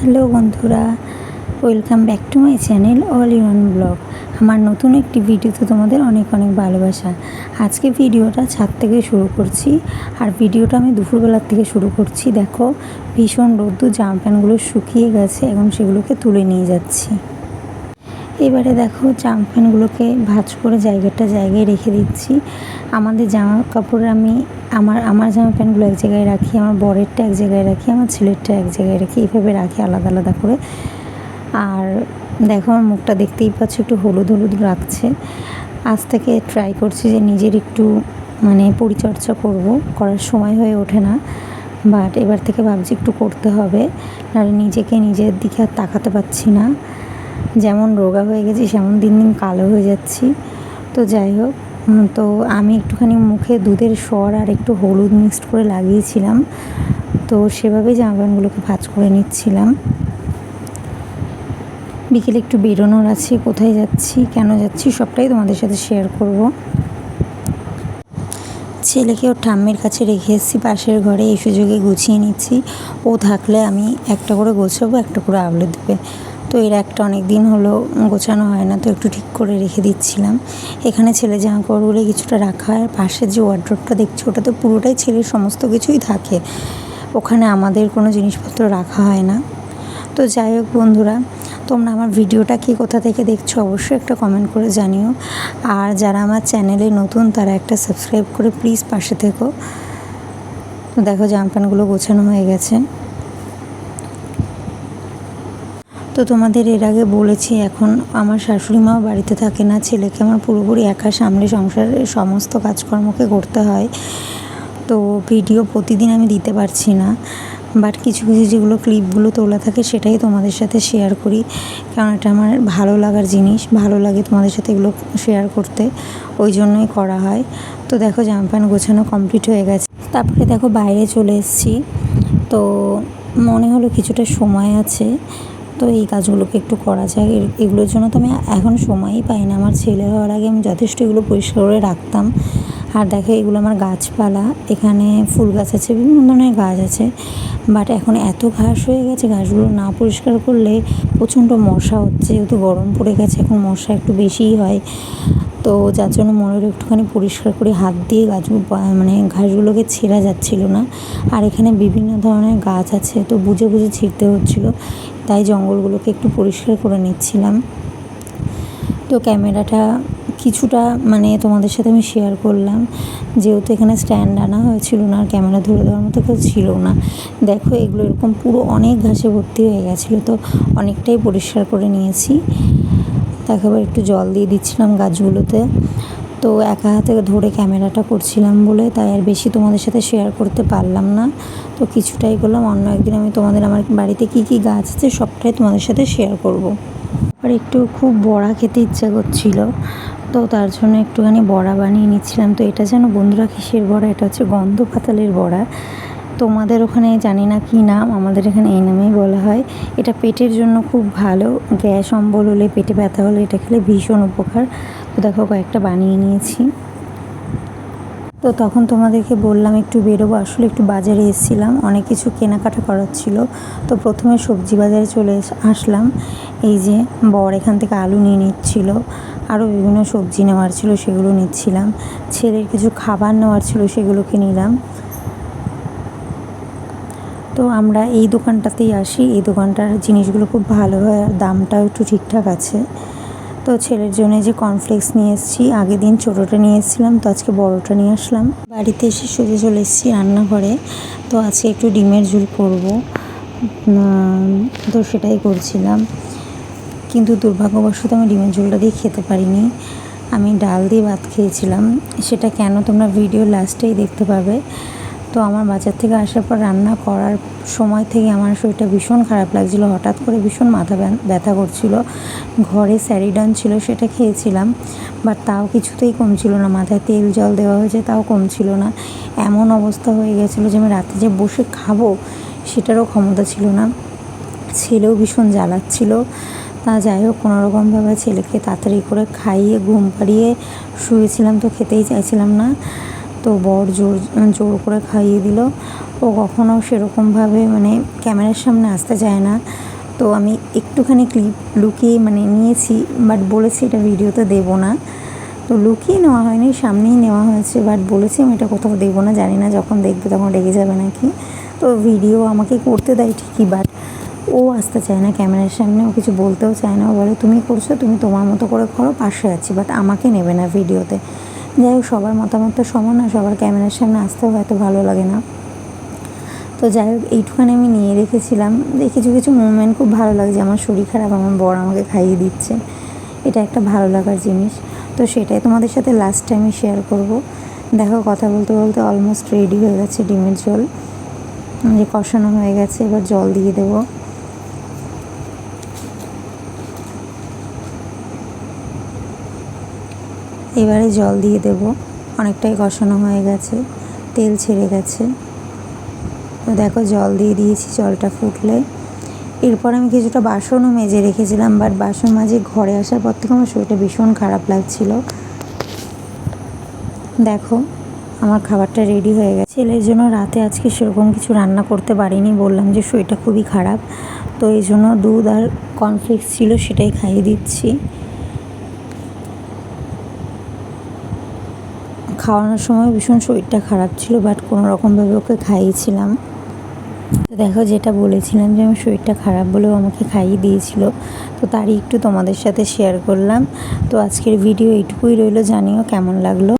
Hello বন্ধুরা, welcome back to my channel all in one blog. আমার নতুন একটি ভিডিওতে তোমাদের অনেক অনেক ভালোবাসা। আজকে ভিডিওটা ছাদ থেকে শুরু করছি, আর ভিডিওটা আমি দুপুরবেলার থেকে শুরু করছি। দেখো, ভীষণ রোদ্দুর, জামা প্যান্টগুলো শুকিয়ে গেছে, এখন সেগুলোকে তুলে নিয়ে যাচ্ছি। এবারে দেখো জামা প্যান্টগুলোকে ভাঁজ করে জায়গাটা জায়গায় রেখে দিচ্ছি। আমাদের জামা কাপড় আমি আমার আমার জামা প্যান্টগুলো এক জায়গায় রাখি, আমার বরেরটা এক জায়গায় রাখি, আমার ছেলেরটা এক জায়গায় রাখি, এইভাবে রাখি আলাদা আলাদা করে। আর দেখো আমার মুখটা দেখতেই পাচ্ছি একটু হলুদ হলুদ রাখছে আজ থেকে ট্রাই করছি যে নিজের একটু মানে পরিচর্যা করব, করার সময় হয়ে ওঠে না। বাট এবার থেকে ভাবছি একটু করতে হবে, নাহলে নিজেকে নিজের দিকে আর তাকাতে পারছি না। যেমন রোগা হয়ে গেছি, সেমন দিন দিন কালো হয়ে যাচ্ছি। তো যাই হোক তো আমি একটুখানি মুখে দুধের স্বর আর একটু হলুদ মিক্সড করে লাগিয়েছিলাম। তো সেভাবেই জামা প্যান্টগুলোকে ভাঁজ করে নিচ্ছিলাম। বিকেলে একটু বেরোনোর আছে, কোথায় যাচ্ছি, কেন যাচ্ছি, সবটাই তোমাদের সাথে শেয়ার করব। ছেলেকে ওর ঠাম্মির কাছে রেখে এসেছি, পাশের ঘরে এই সুযোগে গুছিয়ে নিচ্ছি। ও থাকলে আমি একটা করে গোছাবো, একটা করে আগলে দেবে। তো এর একটা অনেক দিন হলো গোছানো হয় না, তো একটু ঠিক করে রেখে দিচ্ছিলাম। এখানে ছেলে জামা কাপড়গুলো কিছুটা রাখা হয়, আর পাশে যে ওয়ার্ড্রপটা দেখছি ওটা তো পুরোটাই ছেলের সমস্ত কিছুই থাকে। ওখানে আমাদের কোনো জিনিসপত্র রাখা হয় না। তো যাই হোক বন্ধুরা, তোমরা আমার ভিডিওটা কি কোথা থেকে দেখছ অবশ্যই একটা কমেন্ট করে জানিও। আর যারা আমার চ্যানেলে নতুন, তারা একটা সাবস্ক্রাইব করে প্লিজ পাশে থেকো। দেখো জামা প্যান্টগুলো গোছানো হয়ে গেছে। তো তোমাদের এর আগে বলেছি, এখন আমার শাশুড়ি মাও বাড়িতে থাকে না, ছেলেকে আমার পুরোপুরি একা সামলে সংসারের সমস্ত কাজকর্মকে করতে হয়। তো ভিডিও প্রতিদিন আমি দিতে পারছি না বাট কিছু কিছু যেগুলো ক্লিপগুলো তোলা থাকে সেটাই তোমাদের সাথে শেয়ার করি, কারণ এটা আমার ভালো লাগার জিনিস, ভালো লাগে তোমাদের সাথে এগুলো শেয়ার করতে, ওই জন্যই করা হয়। তো দেখো জামা গোছানো কমপ্লিট হয়ে গেছে। তারপরে দেখো বাইরে চলে এসেছি, তো মনে হলো কিছুটা সময় আছে তো এই কাজগুলোকে একটু করা যায়। এগুলোর জন্য তো আমি এখন সময়ই পাই না। আমার ছেলে হওয়ার আগে আমি যথেষ্ট এগুলো পরিষ্কার করে রাখতাম। আর দেখে, এগুলো আমার গাছপালা। এখানে ফুল গাছ আছে, বিভিন্ন ধরনের গাছ আছে। বাট এখন এত ঘাস হয়ে গেছে, ঘাসগুলো না পরিষ্কার করলে প্রচণ্ড মশা হচ্ছে। যেহেতু গরম পড়ে গেছে, এখন মশা একটু বেশিই হয়। তো যার জন্য ময়ূর একটুখানি পরিষ্কার করে হাত দিয়ে গাছগুলো মানে ঘাসগুলোকে ছেঁড়া যাচ্ছিল না। আর এখানে বিভিন্ন ধরনের গাছ আছে, তো বুঝে বুঝে ছিঁড়তে হচ্ছিল। তাই জঙ্গলগুলোকে একটু পরিষ্কার করে নিচ্ছিলাম। তো ক্যামেরাটা কিছুটা মানে তোমাদের সাথে আমি শেয়ার করলাম। যেহেতু এখানে স্ট্যান্ড আনা হয়েছিল না, আর ক্যামেরা ধরে দেওয়ার মতো কেউ ছিল না। দেখো, এগুলো এরকম পুরো অনেক ঘাসে ভর্তি হয়ে গেছিল, তো অনেকটাই পরিষ্কার করে নিয়েছি। তাকে আবার একটু জল দিয়ে দিচ্ছিলাম গাছগুলোতে। তো একা হাতে ধরে ক্যামেরাটা করছিলাম বলে তাই আর বেশি তোমাদের সাথে শেয়ার করতে পারলাম না। তো কিছুটাই করলাম, অন্য একদিন আমি তোমাদের আমার বাড়িতে কি কি গাছ আছে সবটাই তোমাদের সাথে শেয়ার করব। আর একটু খুব বড়া খেতে ইচ্ছা করছিল, তো তার জন্য একটুখানি বড়া বানিয়ে নিচ্ছিলাম। তো এটা যেন বন্ধুরা কিসের বড়া? এটা হচ্ছে গন্ধ পাতালের বড়া। তোমাদের ওখানে জানি না কী নাম, আমাদের এখানে এই নামেই বলা হয়। এটা পেটের জন্য খুব ভালো, গ্যাস, অম্বল হলে পেটে ব্যথা হলে এটা খেলে ভীষণ উপকার। তো দেখো, কয়েকটা বানিয়ে নিয়েছি। তো তখন তোমাদেরকে বললাম একটু বেরোবো, আসলে একটু বাজারে এসেছিলাম, অনেক কিছু কেনাকাটা করার ছিল। তো প্রথমে সবজি বাজারে চলে আসলাম। এই যে বর এখান থেকে আলু নিয়ে নিচ্ছিল, আরও বিভিন্ন সবজি নেওয়ার ছিল সেগুলো নিচ্ছিলাম। ছেলের কিছু খাবার নেওয়ার ছিল সেগুলোকে নিলাম। তো আমরা এই দোকানটাতেই আসি। এই দোকানটার জিনিসগুলো খুব ভালো হয়, আর দামটাও একটু ঠিকঠাক আছে। তো ছেলের জন্য যে কর্নফ্লেক্স নিয়ে এসেছি আগের দিন ছোটোটা নিয়ে এসেছিলাম, তো আজকে বড়োটা নিয়ে আসলাম। বাড়িতে এসে সোজা চলে এসেছি রান্নাঘরে, তো আজকে একটু ডিমের ঝুল করব। তো সেটাই করছিলাম। কিন্তু দুর্ভাগ্যবশত আমি ডিমের ঝোলটা দিয়ে খেতে পারিনি। আমি ডাল দিয়ে ভাত খেয়েছিলাম। সেটা কেন তোমরা ভিডিও লাস্টেই দেখতে পাবে। তো আমার বাজার থেকে আসার পর রান্না করার সময় থেকে আমার শরীরটা ভীষণ খারাপ লাগছিল। হঠাৎ করে ভীষণ মাথা ব্যথা করছিল। ঘরে স্যারিডান ছিল সেটা খেয়েছিলাম, বাট তাও কিছুতেই কমছিল না। মাথায় তেল জল দেওয়া হয়েছে তাও কমছিল না। এমন অবস্থা হয়ে গেছিল যে আমি রাতে যে বসে খাব সেটারও ক্ষমতা ছিল না। ছেলেও ভীষণ জ্বালাচ্ছিল। তা যাই হোক, কোনোরকমভাবে ছেলেকে তাড়াতাড়ি করে খাইয়ে, ঘুম পাড়িয়ে শুয়েছিলাম তো খেতেই চাইছিলাম না। তো বর জোর জোর করে খাইয়ে দিল। ও কখনও সেরকমভাবে মানে ক্যামেরার সামনে আসতে চায় না। তো আমি একটুখানি ক্লিপ লুকিয়ে মানে নিয়েছি বাট বলেছি এটা ভিডিওতে দেবো না। তো লুকিয়ে নেওয়া হয়নি, সামনেই নেওয়া হয়েছে বাট বলেছি আমি এটা কোথাও দেবো না, জানি না যখন দেখবে তখন রেগে যাবে নাকি। তো ভিডিও আমাকে করতে দেয় ঠিকই বাট ও আসতে চায় না ক্যামেরার সামনে, ও কিছু বলতেও চায় না। ও বলে, তুমি করছ, তুমি তোমার মতো করে করো, পাশে আছি বাট আমাকে নেবে না ভিডিওতে যাই হোক সবার মতামত তো সমান না, সবার ক্যামেরার সামনে আসতেও হয়তো ভালো লাগে না। তো যাই হোক, এইটুখানি আমি নিয়ে রেখেছিলাম। কিছু কিছু মুভমেন্ট খুব ভালো লাগছে আমার শরীর খারাপ, আমার বর আমাকে খাইয়ে দিচ্ছে। এটা একটা ভালো লাগার জিনিস। তো সেটাই তোমাদের সাথে লাস্ট টাইমে শেয়ার করব। দেখো, কথা বলতে বলতে অলমোস্ট রেডি হয়ে গেছে ডিমের ঝোল। যে কষানো হয়ে গেছে, এবার জল দিয়ে দেবো। এবারে জল দিয়ে দেব। অনেকটাই কষানো হয়ে গেছে। তেল ছেড়ে গেছে। তো দেখো জল দিয়ে দিয়েছি, জলটা ফুটলে। এরপর আমি কিছুটা বাসনও মেজে রেখেছিলাম বাট বাসন মাঝে ঘরে আসার পর থেকে আমার শরীরটা ভীষণ খারাপ লাগছিল। দেখো, আমার খাবারটা রেডি হয়ে গেছে। ছেলের জন্য রাতে আজকে সেরকম কিছু রান্না করতে পারিনি, বললাম যে শরীরটা খুবই খারাপ। তো এই জন্য দুধ আর কর্নফ্লেক্স ছিল সেটাই খাইয়ে দিচ্ছি। খাওয়ানোর সময় ভীষণ শরীরটা খারাপ ছিল বাট কোনো রকমভাবে ওকে খাইয়েছিলাম। তো দেখো, যেটা বলেছিলাম যে, আমি শরীরটা খারাপ বলেও আমাকে খাইয়ে দিয়েছিল, তো তারই একটু তোমাদের সাথে শেয়ার করলাম। তো আজকের ভিডিও এইটুকুই রইল, জানিও কেমন লাগল।